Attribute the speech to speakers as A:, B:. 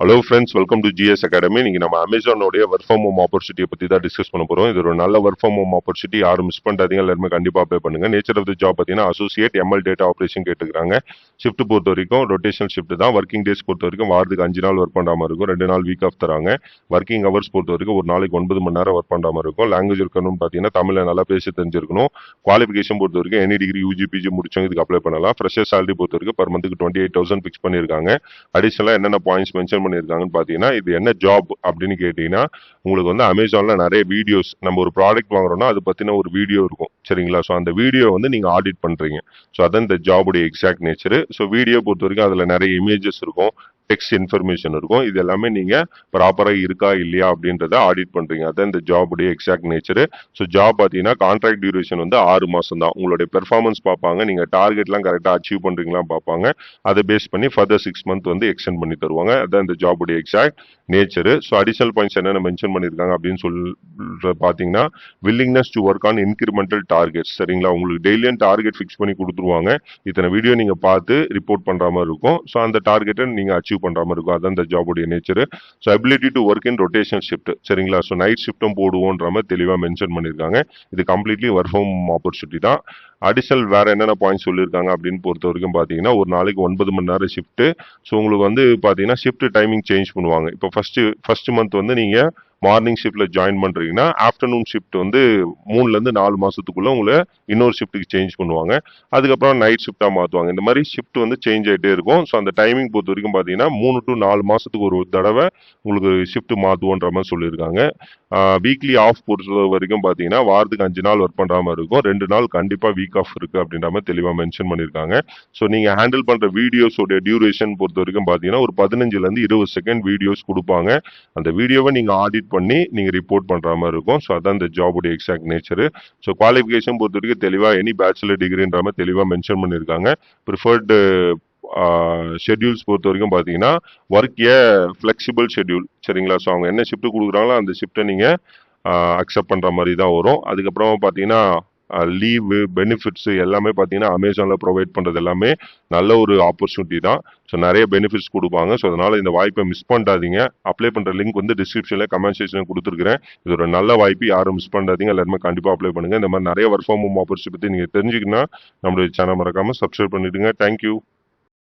A: Hello friends welcome to GS academy நீங்கள் நம்ம அமேசானோடைய work from home ஆப்பர்ச்சுனிட்டியை பற்றி தான் டிஸ்கஸ் பண்ண போகிறோம் இது ஒரு நல்ல ஒர்க் ஃப்ரம் ஹோம் ஆப்பர்ச்சுனிட்டி யாரும் மிஸ் பண்ணாதீங்க. எல்லாருமே கண்டிப்பாக அப்ளை பண்ணுங்க. நேச்சர் ஆஃப் த ஜாப் பார்த்தீங்கன்னா அசோசியேட் எம்எல் டேட்டா ஆப்ரேஷன் கேட்டுக்கிறாங்க. ஷிஃப்ட் பொறுத்த வரைக்கும் ரொட்டேஷன் ஷிஃப்ட் தான். ஒர்க்கிங் டேஸ் பொறுத்த வரைக்கும் வாரத்துக்கு அஞ்சு நாள் ஒர்க் பண்ணாமல் இருக்கும். ரெண்டு நாள் வீக் ஆஃப் தராங்க. ஒர்க்கிங் ஹவர்ஸ் பொறுத்த வரைக்கும் ஒரு நாளைக்கு ஒன்பது மணி நேரம் ஒர்க் பண்ணாமல் இருக்கும். லாங்குவேஜ் இருக்கணும்னு பார்த்தீங்கன்னா தமிழில் நல்லா பேச தெரிஞ்சிருக்கணும். குவாலிஃபிகேஷன் பொறுத்த வரைக்கும் எனி டிகிரி யூஜிபிஜி முடிச்சவங்க இதுக்கு அப்ளை பண்ணலாம். ஃப்ரெஷர் சேலரி பொறுத்த வரைக்கும் பர் மந்த்துக்கு டுவெண்ட்டி எயிட் தௌசண்ட் ஃபிக்ஸ் பண்ணியிருக்காங்க அடிஷனலாக என்னென்ன பாயிண்ட்ஸ் மென்ஷன் பண்ணியிருக்காங்கன்னு பார்த்தீங்கன்னா இது என்ன ஜாப் அப்படின்னு கேட்டிங்கன்னா உங்களுக்கு வந்து அமேசானில் நிறைய வீடியோஸ் நம்ம ஒரு ப்ராடக்ட் வாங்குறோம்னா அது பற்றின ஒரு வீடியோ இருக்கும். சரிங்களா? ஸோ அந்த வீடியோ வந்து நீங்கள் ஆடிட் பண்ணுறீங்க ஸோ அதான் இந்த ஜாபுடைய எக்ஸாக்ட் நேச்சர் ஸோ வீடியோ பொறுத்த வரைக்கும் அதில் நிறைய இமேஜஸ் இருக்கும். டெக்ஸ்ட் இன்ஃபர்மேஷன் இருக்கும். இது எல்லாமே நீங்கள் ப்ராப்பராக இருக்கா இல்லையா அப்படின்றத ஆடிட் பண்ணுறீங்க அதான் இந்த ஜாபுடைய எக்ஸாக்ட் நேச்சரு ஸோ ஜாப் பார்த்தீங்கன்னா கான்ட்ராக்ட் டியூரேஷன் வந்து ஆறு மாதம் தான். உங்களுடைய பெர்ஃபார்மன்ஸ் பார்ப்பாங்க. நீங்கள் டார்கெட்லாம் கரெக்டாக அச்சீவ் பண்ணுறீங்களா பார்ப்பாங்க. அதை பேஸ் பண்ணி ஃபர்தர் சிக்ஸ் மந்த் வந்து எக்ஸ்டெண்ட் பண்ணி தருவாங்க. அதான் இந்த ஜாபுடைய exact nature so additional points என்னென்ன மென்ஷன் பண்ணியிருக்காங்க அப்படின்னு சொல்ற பார்த்தீங்கன்னா willingness to work on incremental targets சரிங்களா? உங்களுக்கு டெய்லியும் டார்கெட் ஃபிக்ஸ் பண்ணி கொடுத்துருவாங்க. இத்தனை வீடியோ நீங்கள் பார்த்து ரிப்போர்ட் பண்ணுற மாதிரி இருக்கும். ஸோ அந்த டார்கெட்டை நீங்கள் அச்சீவ் பண்ணுற மாதிரி இருக்கும். அதான் இந்த ஜாபுடைய nature so ability to work in rotation shift சரிங்களா? ஸோ நைட் ஷிஃப்ட்டும் போடுவோன்ற மாதிரி தெளிவாக மென்ஷன் பண்ணியிருக்காங்க இது கம்ப்ளீட்லி ஒர்க் ஹோம் ஆப்பர்ச்சுனிட்டி தான். அடிஷனல் வேறு என்னென்ன பாயிண்ட்ஸ் சொல்லியிருக்காங்க அப்படின்னு பொறுத்த வரைக்கும் பார்த்தீங்கன்னா ஒரு நாளைக்கு ஒன்பது மணி நேரம் ஷிஃப்ட் ஸோ உங்களுக்கு வந்து பார்த்தீங்கன்னா ஷிஃப்ட் டைமிங் சேஞ்ச் பண்ணுவாங்க. இப்போ ஃபஸ்ட்டு ஃபர்ஸ்ட் மந்த் வந்து நீங்கள் மார்னிங் ஷிஃப்ட்டில் ஜாயின் பண்ணுறீங்கன்னா ஆஃப்டர்நூன் ஷிஃப்ட் வந்து மூணுலேருந்து நாலு மாதத்துக்குள்ளே உங்களை இன்னொரு ஷிஃப்ட்டுக்கு சேஞ்ச் பண்ணுவாங்க. அதுக்கப்புறம் நைட் ஷிஃப்ட்டாக மாற்றுவாங்க இந்த மாதிரி ஷிஃப்ட் வந்து சேஞ்ச் ஆயிட்டே இருக்கும். ஸோ அந்த டைமிங் பொறுத்த வரைக்கும் பார்த்தீங்கன்னா மூணு டு நாலு மாதத்துக்கு ஒரு தடவை உங்களுக்கு ஷிஃப்ட் மாற்றுவோன்ற மாதிரி சொல்லியிருக்காங்க. வீக்லி ஆஃப் பொறுத்த வரைக்கும் பார்த்தீங்கன்னா வாரத்துக்கு அஞ்சு நாள் ஒர்க் பண்ணுற மாதிரி இருக்கும். ரெண்டு நாள் கண்டிப்பாக வீக் ஆஃப் இருக்குது அப்படின்ற மாதிரி தெளிவாக மென்ஷன் பண்ணியிருக்காங்க. ஸோ நீங்கள் ஹேண்டில் பண்ணுற வீடியோஸோடைய டியூரேஷன் பொறுத்த வரைக்கும் பார்த்தீங்கன்னா ஒரு பதினஞ்சுலேருந்து இருபது செகண்ட் வீடியோஸ் கொடுப்பாங்க. அந்த வீடியோவை நீங்கள் ஆடிட் பண்ணி நீங்கள் ரிப்போர்ட் பண்ணுற மாதிரி இருக்கும். ஸோ அதான் இந்த ஜாபுடைய எக்ஸாக்ட் நேச்சரு ஸோ குவாலிஃபிகேஷன் பொறுத்த வரைக்கும் தெளிவாக எனி பேச்சுலர் டிகிரின்ற மாதிரி தெளிவாக மென்ஷன் பண்ணியிருக்காங்க. ப்ரிஃபர்டு ஷெட்யூல்ஸ் பொறுத்த வரைக்கும் பார்த்தீங்கன்னா ஒர்க் ஏ ஃப்ளெக்சிபிள் ஷெட்யூல் சரிங்களா? ஸோ அவங்க என்ன ஷிஃப்ட் கொடுக்குறாங்களோ அந்த ஷிஃப்ட்டை நீங்கள் அக்செப்ட் பண்ணுற மாதிரி தான் வரும். அதுக்கப்புறமா பார்த்தீங்கன்னா லீவு பெனிஃபிட்ஸ் எல்லாமே பார்த்தீங்கன்னா அமேசானில் ப்ரொவைட் பண்ணுறது எல்லாமே நல்ல ஒரு ஆப்பர்ச்சுனிட்டி தான். ஸோ நிறைய பெனிஃபிட்ஸ் கொடுப்பாங்க. ஸோ அதனால் இந்த வாய்ப்பை மிஸ் பண்ணாதீங்க. அப்ளை பண்ணுற லிங்க் வந்து டிஸ்கிரிப்ஷனில் கமெண்ட் செக்ஷனில் கொடுத்துருக்கிறேன். இது ஒரு நல்ல வாய்ப்பு யாரும் மிஸ் பண்ணாதீங்க. எல்லாருமே கண்டிப்பாக அப்ளை பண்ணுங்கள் இந்த மாதிரி நிறைய ஒர்க் ஃப்ரம் ஹோம் ஆப்பர்ச்சுனிட்டி பற்றி நீங்கள் தெரிஞ்சுக்கணும் நம்மளுடைய சேனல் மறக்காமல் சப்ஸ்கிரைப் பண்ணிவிடுங்க தேங்க்யூ